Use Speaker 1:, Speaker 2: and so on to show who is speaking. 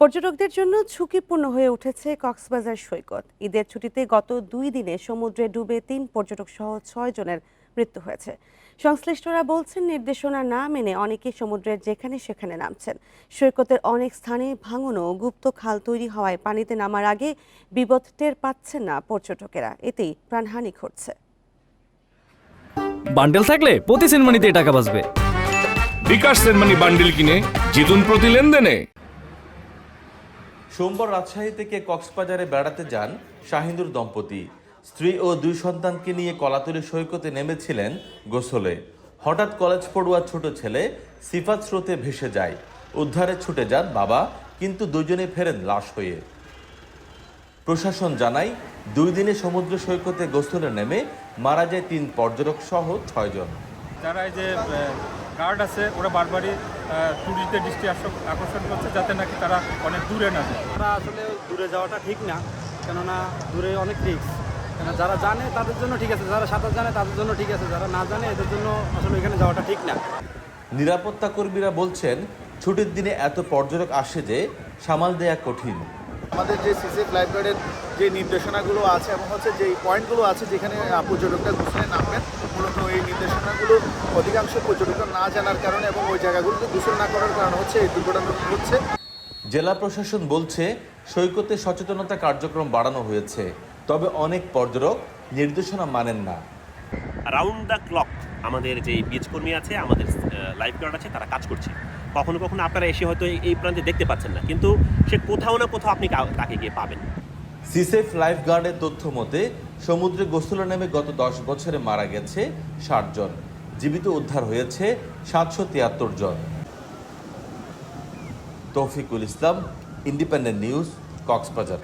Speaker 1: পর্যটকদের জন্য ঝুঁকিপূর্ণ হয়ে উঠেছে কক্সবাজার সৈকত। ঈদের ছুটিতে গত দুই দিনে সমুদ্রে ডুবে তিন পর্যটক সহ ছয় জনের মৃত্যু হয়েছে। সংশ্লিষ্টরা বলছেন নির্দেশনা না মেনে অনেকে সমুদ্রের যেখানে সেখানে নামছেন। সৈকতের অনেক স্থানে ভাঙন ও গুপ্ত খাল তৈরি হওয়ায় পানিতে নামার আগে বিপদ টের পাচ্ছেন না পর্যটকেরা। এতেই প্রাণহানি ঘটছে।
Speaker 2: বান্ডেল থাকলে প্রতি সেনমানিতে টাকা বাঁচবে।
Speaker 3: বিকাশ সেনমানি বান্ডিল কিনে জিতুন প্রতি লেনদেনে।
Speaker 4: সোমবার রাজশাহী থেকে কক্সবাজারে বেড়াতে যান শাহিনুর দম্পতি। স্ত্রী ও দুই সন্তানকে নিয়ে কলাতলি সৈকতে নেমেছিলেন গোসলে। হঠাৎ কলেজ পড়ুয়া ছোট ছেলে সিফাত স্রোতে ভেসে যায়। উদ্ধারে ছুটে যান বাবা, কিন্তু দুজনে ফেরেন লাশ হয়ে। প্রশাসন জানায়, দুই দিনে সমুদ্র সৈকতে গোসলে নেমে মারা যায় তিন পর্যটক সহ ছয়জন
Speaker 5: এই যে গার্ড আছে ওরা বারবারই ট্যুরিস্টদের দৃষ্টি আকর্ষণ- আকর্ষণ করছে যাতে নাকি তারা অনেক দূরে না যায়।
Speaker 6: আমরা আসলে দূরে যাওয়াটা ঠিক না কেননা দূরে অনেক রিস্ক কেন যারা জানে তাদের জন্য ঠিক আছে যারা সাঁতার জানে তাদের জন্য ঠিক আছে যারা না জানে এদের জন্য আসলে এখানে যাওয়াটা ঠিক না।
Speaker 4: নিরাপত্তা কর্মীরা বলছেন ছুটির দিনে এত পর্যটক আসে যে সামাল দেয়া কঠিন।
Speaker 7: আমাদের যে সিসিএফ লাইফগার্ডের যে নির্দেশনাগুলো আছে এবং হচ্ছে যে পয়েন্টগুলো আছে যেখানে পর্যটকরা গোসলে নামবেন মূলত এই নির্দেশনাগুলো অধিকাংশ পর্যটকরা না জানার কারণে এবং ওই জায়গাগুলোতে দূষণ না করার কারণে হচ্ছে এই দুর্ঘটনা হচ্ছে
Speaker 4: জেলা প্রশাসন বলছে সৈকতে সচেতনতা কার্যক্রম বাড়ানো হয়েছে তবে অনেক পর্যটক নির্দেশনা মানেন না।
Speaker 8: রাউন্ড দ্য ক্লক আমাদের যে বিচ কর্মী আছে আমাদের লাইফ গার্ড আছে তারা কাজ করছে। কখনো কখনো আপনারা এসে হয়তো এই- প্রান্তে দেখতে পাচ্ছেন না কিন্তু সে কোথাও না কোথাও আপনি তাকে গিয়ে পাবেন।
Speaker 4: সিসেফ লাইফ গার্ডের তথ্য মতে সমুদ্রে গোসলে নেমে গত দশ বছরে মারা গেছে ষাট জন। জীবিত উদ্ধার হয়েছে সাতশো তিয়াত্তর জন। Toufikul Islam independent news Cox's Bazar.